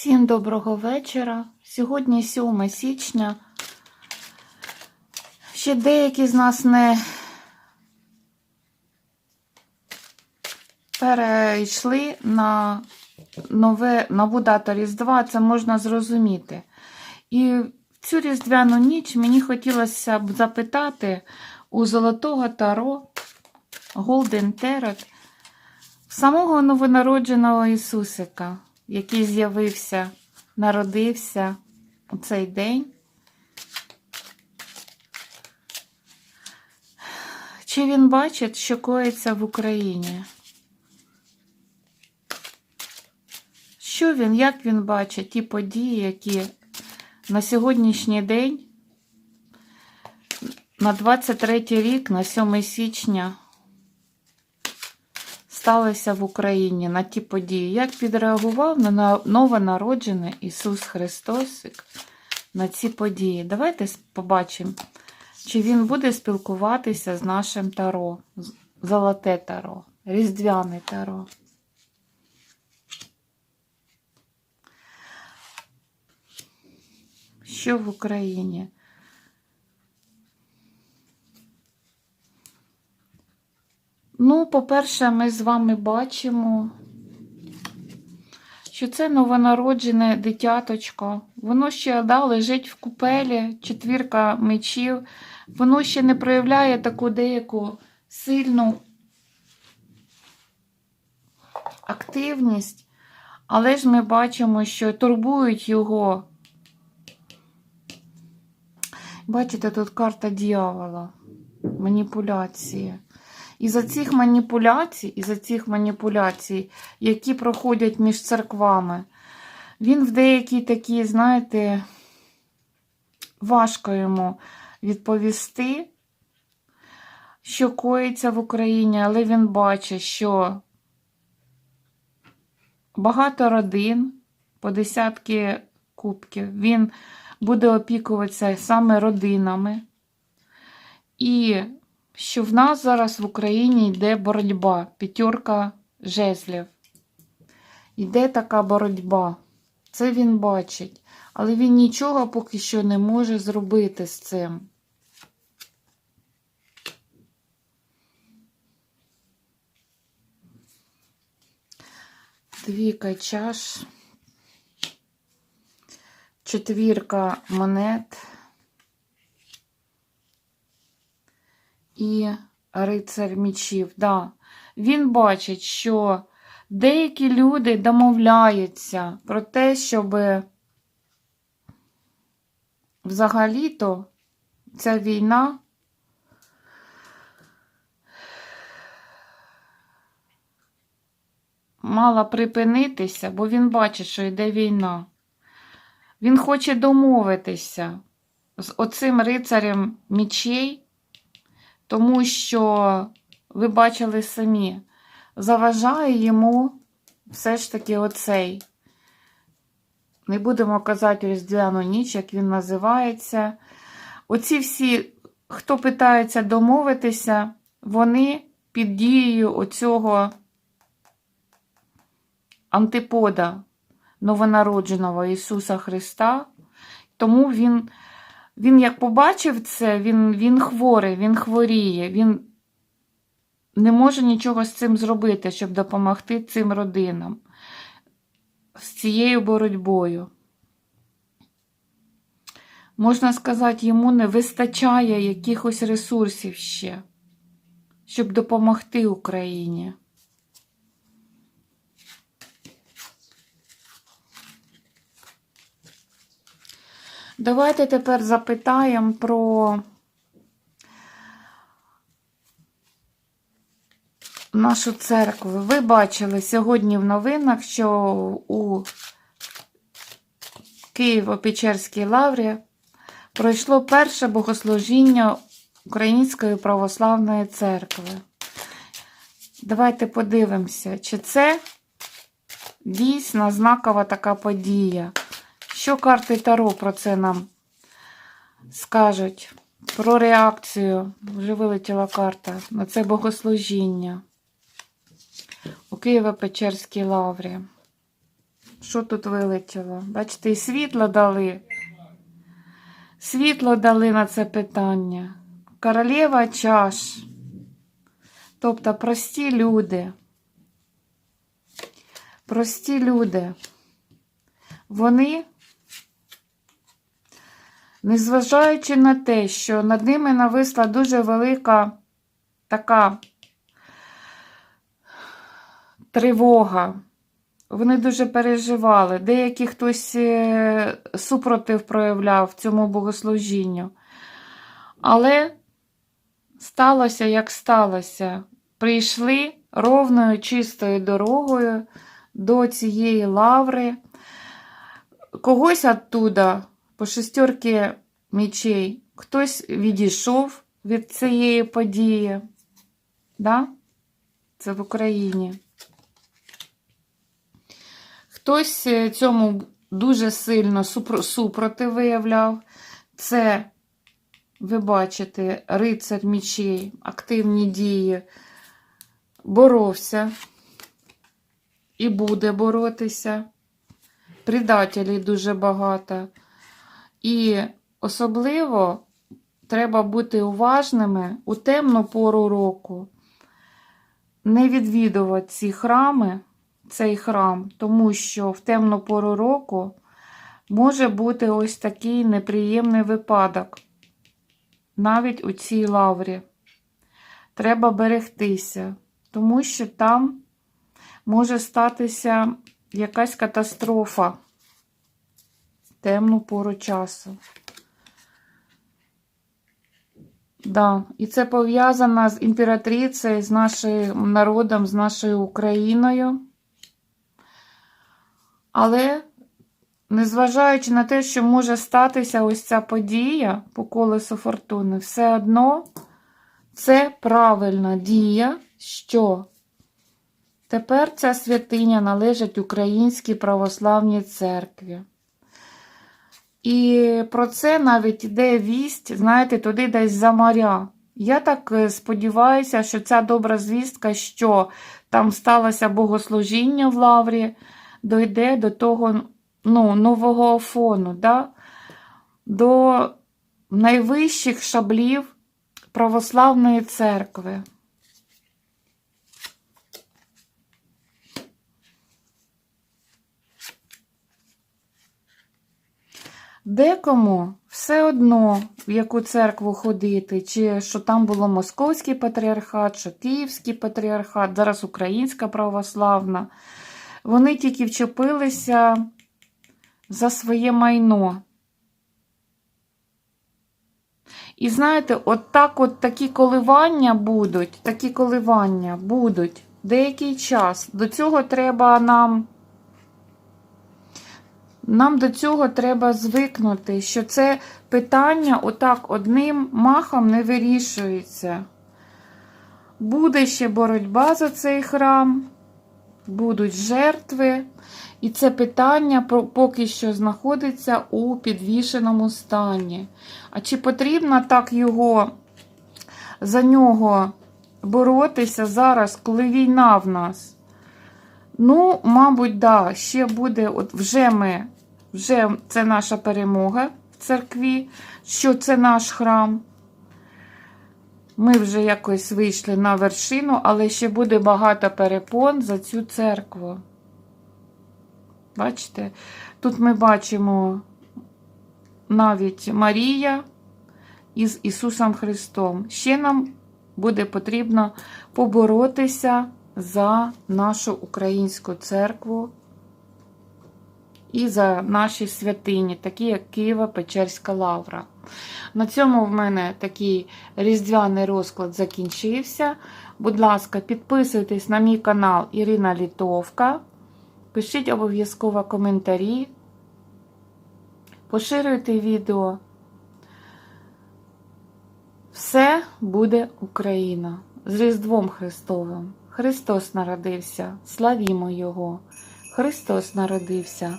Всім доброго вечора. Сьогодні 7 січня. Ще деякі з нас не перейшли на нове нову дату Різдва, це можна зрозуміти. І цю різдвяну ніч мені хотілося б запитати у Золотого Таро Голден Терет самого новонародженого Ісусика, який з'явився, народився у цей день. Чи він бачить, що коїться в Україні? Що він, як він бачить ті події, які на сьогоднішній день, на 23 рік, на 7 січня, сталися в Україні на ті події? Як підреагував на новонароджений Ісус Христос на ці події? Давайте побачимо, чи він буде спілкуватися з нашим Таро, Золоте Таро, Різдвяне Таро. Що в Україні? Ну, по-перше, ми з вами бачимо, що це новонароджене дитяточко. Воно ще да, лежить в купелі, четвірка мечів. Воно ще не проявляє таку деяку сильну активність, але ж ми бачимо, що турбують його. Бачите, тут карта дьявола, маніпуляції. І за цих маніпуляцій, і за цих маніпуляцій, які проходять між церквами, він в деякій такі, знаєте, важко йому відповісти, що коїться в Україні, але він бачить, що багато родин, по десятки кубків, він буде опікуватися саме родинами. І що в нас зараз в Україні йде боротьба, п'ятерка жезлів. Йде така боротьба. Це він бачить. Але він нічого поки що не може зробити з цим. Двійка чаш, четвірка монет. і рицар мічів. Да. Він бачить, що деякі люди домовляються про те, щоб взагалі-то ця війна мала припинитися, бо він бачить, що йде війна. Він хоче домовитися з оцим рицарем мічей. Тому що, ви бачили самі, заважає йому все ж таки оцей. Не будемо казати Різдвяну ніч, як він називається. Оці всі, хто питається домовитися, вони під дією оцього антипода новонародженого Ісуса Христа. Тому Він. Він як побачив це, він він хворий, він хворіє, він не може нічого з цим зробити, щоб допомогти цим родинам з цією боротьбою. Можна сказати, йому не вистачає якихось ресурсів ще, щоб допомогти Україні. Давайте тепер запитаємо про нашу церкву. Ви бачили сьогодні в новинах, що у Києво-Печерській лаврі пройшло перше богослужіння Української православної церкви. Давайте подивимося, чи це дійсно знакова така подія. Що карти Таро про це нам скажуть? про реакцію. Вже вилетіла карта на це богослужіння у Києво-Печерській лаврі. Що тут вилетіло? Бачите, і світло дали. Світло дали на це питання. Королева чаш. Тобто прості люди. Прості люди. Вони, незважаючи на те, що над ними нависла дуже велика така тривога, вони дуже переживали. Деякий хтось е, супротив проявляв цьому богослужінню. Але сталося, як сталося. Прийшли ровною чистою дорогою до цієї лаври. Когось оттуда, по шестерки мечей, хтось відійшов від цієї події. Да? Це в Україні. Хтось е, цьому дуже сильно супро- супротив виявляв. Це, ви бачите, рицар мічей, активні дії, боровся і буде боротися. Предателів дуже багато. І особливо треба бути уважними у темну пору року, не відвідувати ці храми цей храм, тому що в темну пору року може бути ось такий неприємний випадок. Навіть у цій лаврі. Треба берегтися, тому що там може статися якась катастрофа темну пору часу. Да, і це пов'язано з імператрицею, з нашим народом, з нашою Україною. Але, незважаючи на те, що може статися ось ця подія по колесу фортуни, все одно це правильна дія, що тепер ця святиня належить Українській православній церкві. І про це навіть іде вість, знаєте, туди десь за моря. Я так е, сподіваюся, що ця добра звістка, що там сталося богослужіння в Лаврі, дойде до того ну, нового фону, да? до найвищих шаблів православної церкви. Декому все одно, в яку церкву ходити, чи що там було Московський патріархат, що Київський патріархат, зараз Українська православна. Вони тільки вчепилися за своє майно. І знаєте, от так от такі коливання будуть, такі коливання будуть деякий час. До цього треба нам. Нам до цього треба звикнути, що це питання отак одним махом не вирішується. Буде ще боротьба за цей храм, будуть жертви, і це питання поки що знаходиться у підвішеному стані. А чи потрібно так його за нього боротися зараз, коли війна в нас? Ну, мабуть, да, ще буде, от вже ми, вже це наша перемога в церкві, що це наш храм. Ми вже якось вийшли на вершину, але ще буде багато перепон за цю церкву. Бачите? Тут ми бачимо навіть Марія із Ісусом Христом. Ще нам буде потрібно поборотися за нашу українську церкву і за наші святині, такі як Києво-Печерська лавра. На цьому в мене такий різдвяний розклад закінчився. Будь ласка, підписуйтесь на мій канал Ірина Літовка. Пишіть обов'язково коментарі. Поширюйте відео. Все буде Україна з Різдвом Христовим. Христос народився, славімо Його! Христос народився,